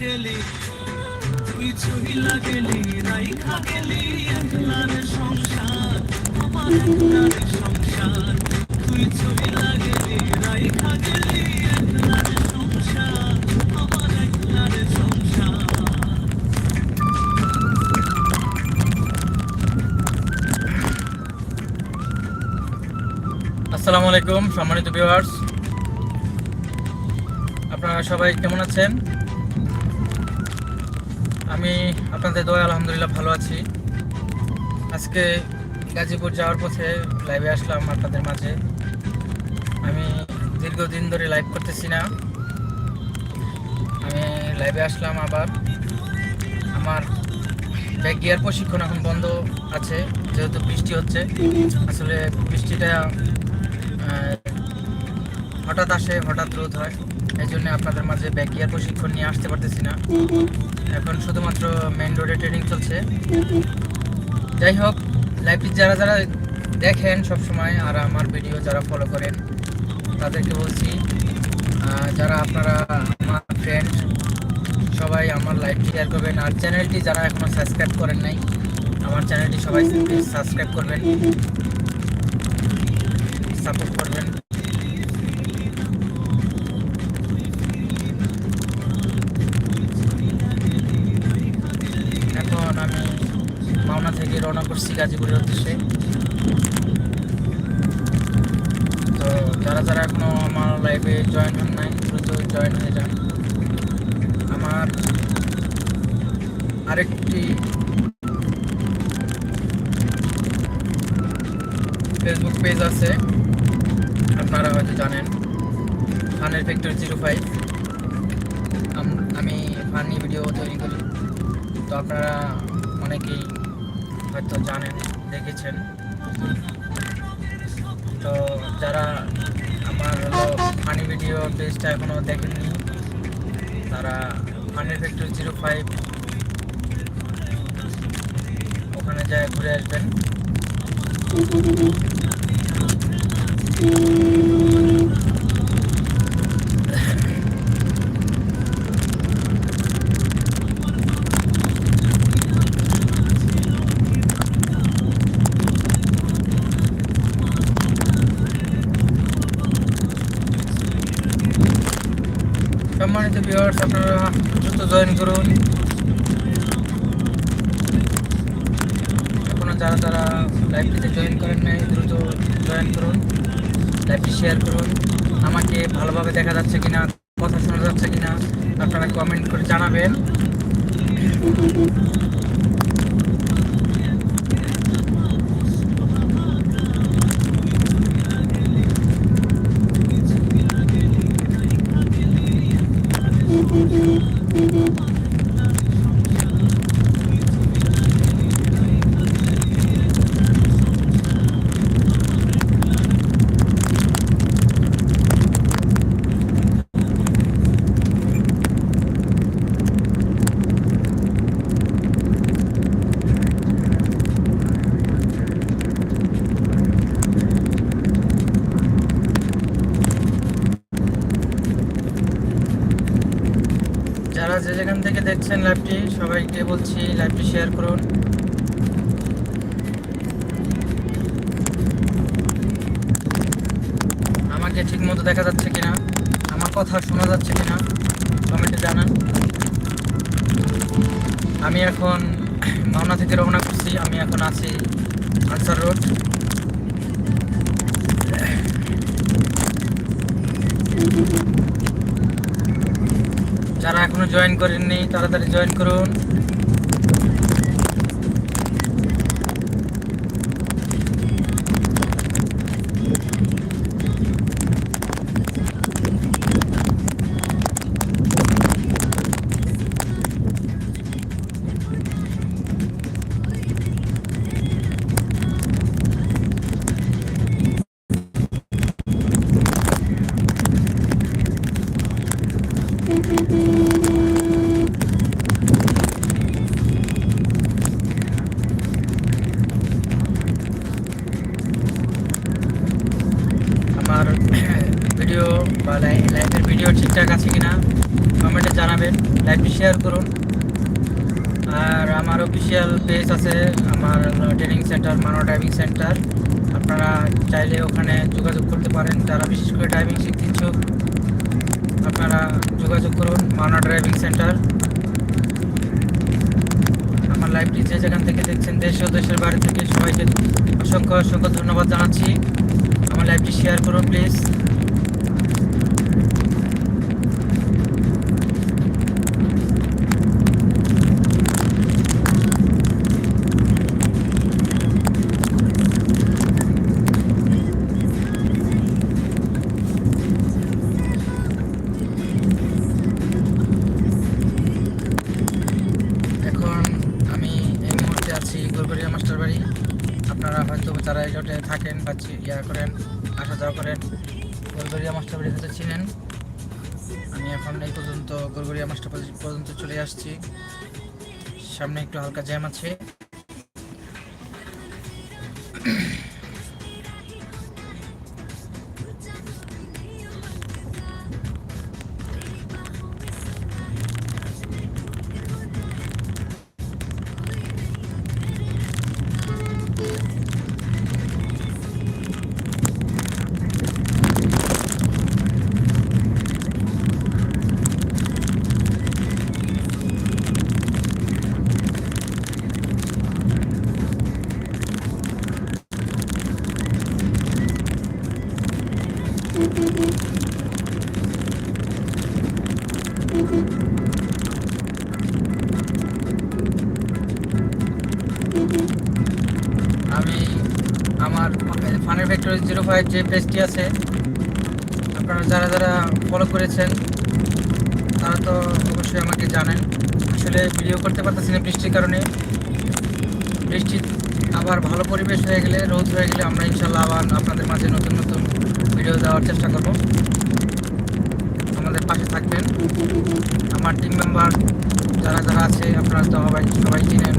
গেলি রাইখা গেলি একলার সংসার, আমার একলার সংসার। তুই রাইখা গেলি একলার আসসালামু আলাইকুম, সম্মানিত ভিউয়ার্স আপনারা সবাই কেমন আছেন? আমি আপনাদের দয়া, আলহামদুলিল্লাহ ভালো আছি। আজকে গাজীপুর যাওয়ার পথে লাইভে আসলাম আপনাদের মাঝে। আমি দীর্ঘদিন ধরে লাইভ করতেছি না। আমি লাইভে আসলাম আবার। আমার ব্যাক গিয়ার প্রশিক্ষণ এখন বন্ধ আছে, যেহেতু বৃষ্টি হচ্ছে। আসলে বৃষ্টিটা হঠাৎ আসে, হঠাৎ রোদ হয়। এই জন্য আপনাদের মাঝে ব্যাক গিয়ার প্রশিক্ষণ নিয়ে আসতে পারতেছি না। এখন শুধুমাত্র মেন রোডে ট্রেনিং চলছে। যাই হোক লাইভটি যারা যারা দেখেন সব সময় আর আমার ভিডিও যারা ফলো করেন, তাদেরকে বলছি যারা আপনারা আমার ফ্রেন্ড সবাই আমার লাইভটি শেয়ার করবেন। আর চ্যানেলটি যারা এখনও সাবস্ক্রাইব করেন নাই, আমার চ্যানেলটি সবাই সাবস্ক্রাইব করবেন। সাপোর্ট করবেন এখন আমি মাওনা থেকে রওনা করছি গাজীপুরের উদ্দেশ্যে। তো যারা যারা এখনও আমার লাইফে জয়েন হন নাই, দ্রুত জয়েন হয়ে যান। আমার আরেকটি ফেসবুক পেজ আছে, আপনারা হয়তো জানেন। ফানের ফ্যাক্টরি জিরো ফাইভ আমি ফানি ভিডিও তৈরি করি। তো আপনারা অনেকেই হয়তো জানেন, দেখেছেন। তো যারা আমার হলো ফানি ভিডিও পেজটা এখনও দেখেননি, তারা ফানের ফ্যাক্টরি জিরো ফাইভ ওখানে যায় ঘুরে আসবেন। সম্মানিত ভিউয়ার্স আপনারা দ্রুত জয়েন করুন। এখনও যারা যারা লাইভটিতে জয়েন করেন নাই, দ্রুত জয়েন করুন লাইভটি শেয়ার করুন। আমাকে ভালোভাবে দেখা যাচ্ছে কিনা, কথা শোনা যাচ্ছে কিনা, আপনারা কমেন্ট করে জানাবেন। 滴滴滴滴 যে যেখান থেকে দেখছেন লাইভটি, সবাইকে বলছি লাইভটি শেয়ার করুন। আমাকে ঠিক মতো দেখা যাচ্ছে কিনা, আমার কথা শোনা যাচ্ছে কিনা কমেন্টে জানান। আমি এখন মাওনা থেকে রওনা করছি, আমি এখন আছি আনসার রোড। যারা এখনও জয়েন করেননি তাড়াতাড়ি জয়েন করুন। ভিডিও বা লাইভের ভিডিও ঠিকঠাক আছে কিনা কমেন্টে জানাবেন লাইভটি শেয়ার করুন। আর আমার অফিসিয়াল পেজ আছে, আমার ট্রেনিং সেন্টার মানো ড্রাইভিং সেন্টার আপনারা চাইলে ওখানে যোগাযোগ করতে পারেন, যারা বিশেষ করে ড্রাইভিং শিখতে ইচ্ছুক, আপনারা যোগাযোগ করুন মানো ড্রাইভিং সেন্টার আমার লাইভটি যে যেখান থেকে দেখছেন, দেশ ও দেশের বাইরে থেকে সবাইকে অসংখ্য অসংখ্য ধন্যবাদ জানাচ্ছি। আমার লাইভটি শেয়ার করুন প্লিজ আমি এখন এই পর্যন্ত গরগরিয়া মাস্টার পর্যন্ত চলে আসছি। সামনে একটু হালকা জ্যাম আছে। ফাইভ যে পেজটি আছে, আপনারা যারা যারা ফলো করেছেন, তারা তো অবশ্যই আমাকে জানেন। আসলে ভিডিও করতে পারতেছি না বৃষ্টির কারণে। বৃষ্টি আবার ভালো পরিবেশ হয়ে গেলে, রোদ হয়ে গেলে আমরা ইনশাল্লাহ আবার আপনাদের মাঝে নতুন নতুন ভিডিও দেওয়ার চেষ্টা করব। আমাদের পাশে থাকবেন। আমার টিম মেম্বার যারা যারা আছে, আপনারা তো সবাই সবাই চিনেন।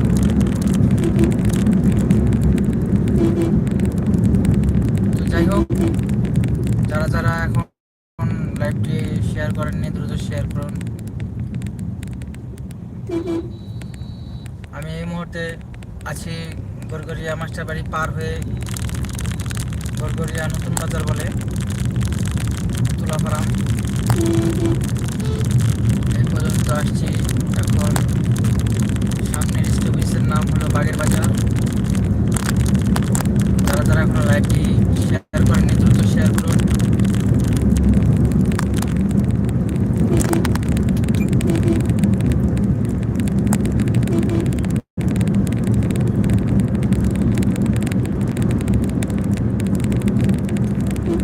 যাই হোক, যারা যারা এখন লাইভটি শেয়ার করেননি, দ্রুত শেয়ার করুন। আমি এই মুহূর্তে আছি গরগরিয়া মাস্টার বাড়ি পার হয়ে গরগরিয়া নতুন বাজার বলে তুলাফারাম এই পর্যন্ত আসছি এখন সামনের স্টপিসের নাম হলো বাগের বাজার যারা যারা এখনও লাইভটি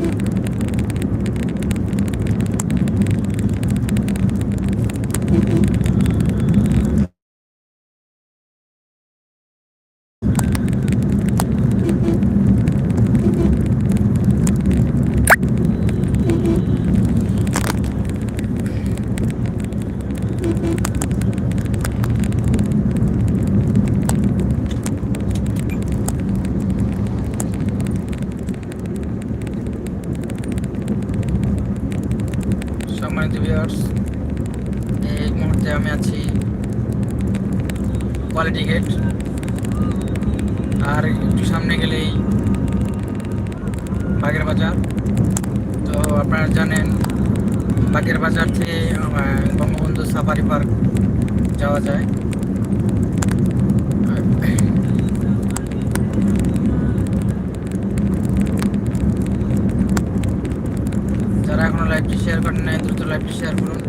you. সম্মানিত ভিউয়ার্স এই মুহূর্তে আমি আছি কোয়ালিটি গেট। আর একটু সামনে গেলেই বাগের বাজার। তো আপনারা জানেন, বাগের বাজার থেকে বঙ্গবন্ধু সাফারি পার্ক যাওয়া যায় যারা এখনও লাইভটি শেয়ার করেন নাই দ্রুত লাইভটি শেয়ার করুন।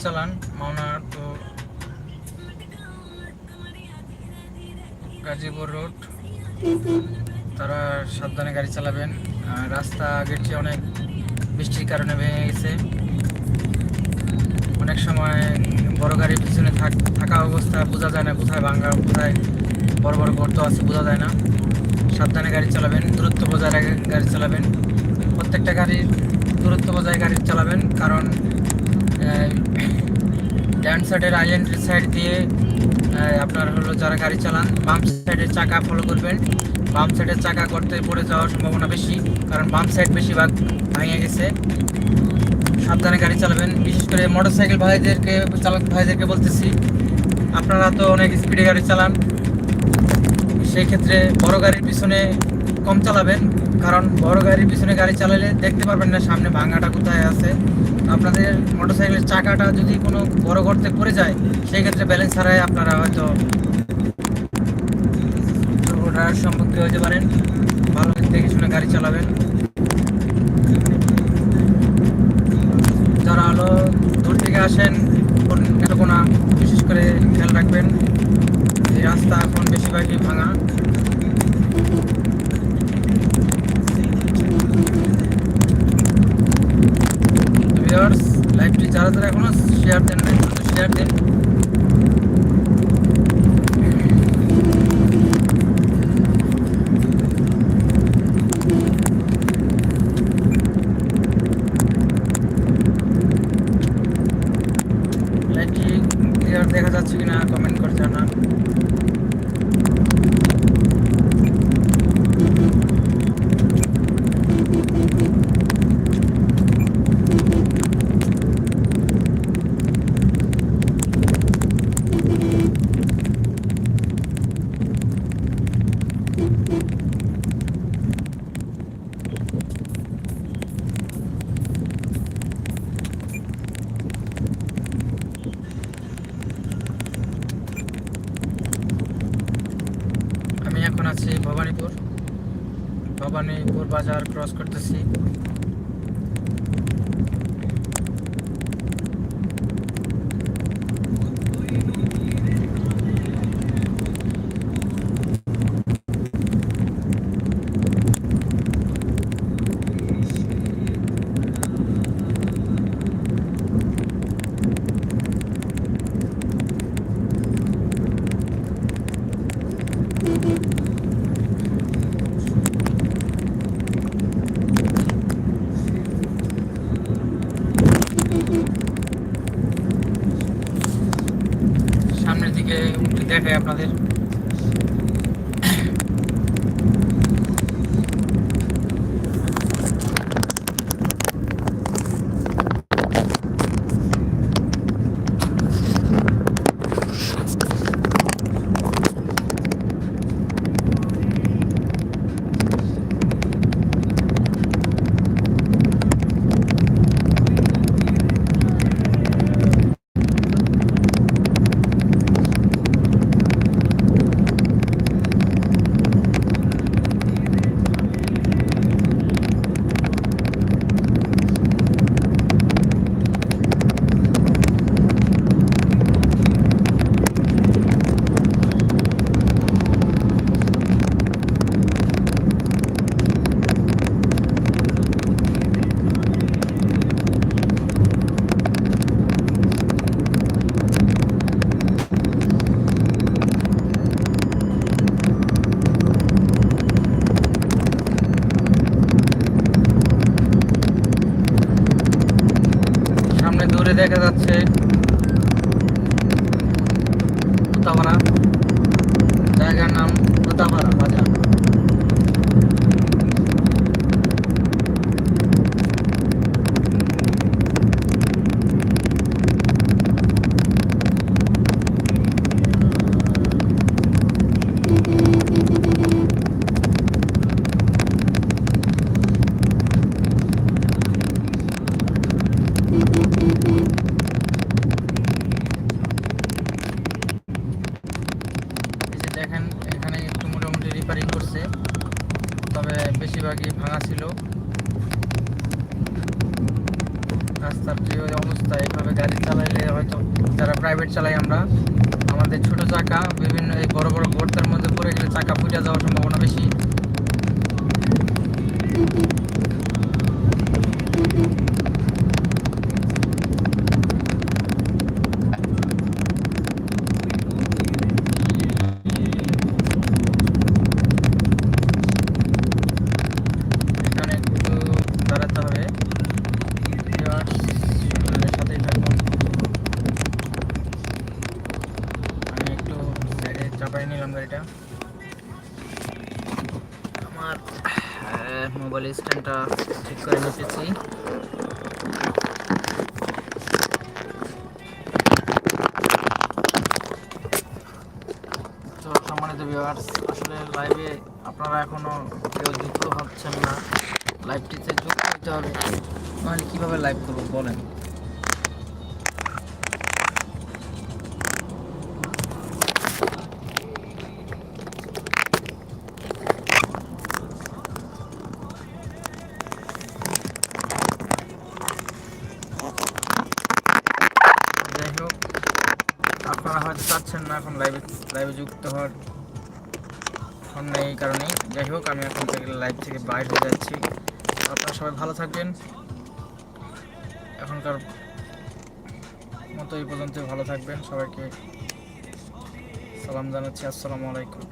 চালান, মাওনা তো গাজীপুর রোড। তারা সাবধানে গাড়ি চালাবেন। আর রাস্তা চেয়ে অনেক বৃষ্টির কারণে ভেঙে গেছে। অনেক সময় বড় গাড়ির পিছনে থাক- থাকা অবস্থা বোঝা যায় না, কোথায় ভাঙ্গা, কোথায় বড় বড় গর্ত আছে বোঝা যায় না। সাবধানে গাড়ি চালাবেন, দূরত্ব বজায় গাড়ি চালাবেন। প্রত্যেকটা গাড়ির দূরত্ব বজায় গাড়ি চালাবেন, কারণ ডান সাইডের আইল্যান্ডের সাইড দিয়ে আপনার হলো যারা গাড়ি চালান, বাম সাইডের চাকা ফলো করবেন। বাম সাইডের চাকা করতে পড়ে যাওয়ার সম্ভাবনা বেশি, কারণ বাম সাইড বেশিরভাগ ভেঙে গেছে। সাবধানে গাড়ি চালাবেন। বিশেষ করে মোটর সাইকেল ভাইদেরকে, চালক ভাইদেরকে বলতেছি, আপনারা তো অনেক স্পিডে গাড়ি চালান। সেই ক্ষেত্রে বড় গাড়ির পিছনে কম চালাবেন। কারণ বড় গাড়ির পিছনে গাড়ি চালালে দেখতে পারবেন না সামনে ভাঙাটা কোথায় আছে। আপনাদের মোটরসাইকেলের চাকাটা যদি কোনো বড় গর্তে পড়ে যায় সেই ক্ষেত্রে ব্যালেন্স হারায় আপনারা হয়তো দুর্ঘটনার সম্মুখীন হতে পারেন। ভালো দেখে শুনে গাড়ি চালাবেন। যারা হলো দূর থেকে আসেন নেত্রকোনা বিশেষ করে খেয়াল রাখবেন। এই রাস্তা এখন বেশিরভাগই ভাঙা ভিউয়ার্স যারা যারা এখনও শেয়ার দেন নাই দ্রুত শেয়ার দিন লাইভটি ক্লিয়ার দেখা যাচ্ছে কিনা কমেন্ট করে জানান আমি এখন আছি ভবানীপুর। ভবানীপুর বাজার ক্রস করতেছি। অবস্থা, এইভাবে গাড়ি চালাইলে হয়তো যারা প্রাইভেট চালাই আমরা, আমাদের ছোট চাকা, বিভিন্ন এই বড় বড় গর্তের মধ্যে পড়ে গেলে চাকা ফুটে যাওয়ার সম্ভাবনা বেশি এখানে একটু দাঁড়াতে হবে এবার শরীরের সাথেই থাকব আমি একটু সাইডে চাপাই নিলাম গাড়িটা। আমার মোবাইল স্ট্যান্ডটা ঠিক করে নিতেছি। আসলে লাইভে আপনারা এখনও কেউ যুক্ত হচ্ছেন না। লাইভটিতে যুক্ত হতে হবে। নাহলে কীভাবে লাইভ করব বলেন? হয়তো চাচ্ছেন না, এখন লাইভে লাইভে যুক্ত হওয়ার ফোন নেই এই কারণেই। যাই হোক, আমি এখন থেকে লাইভ থেকে বাইর হয়ে যাচ্ছি। আপনারা সবাই ভালো থাকবেন। এখনকার মতো এই পর্যন্ত ভালো থাকবেন। সবাইকে সালাম জানাচ্ছি। আসসালামু আলাইকুম।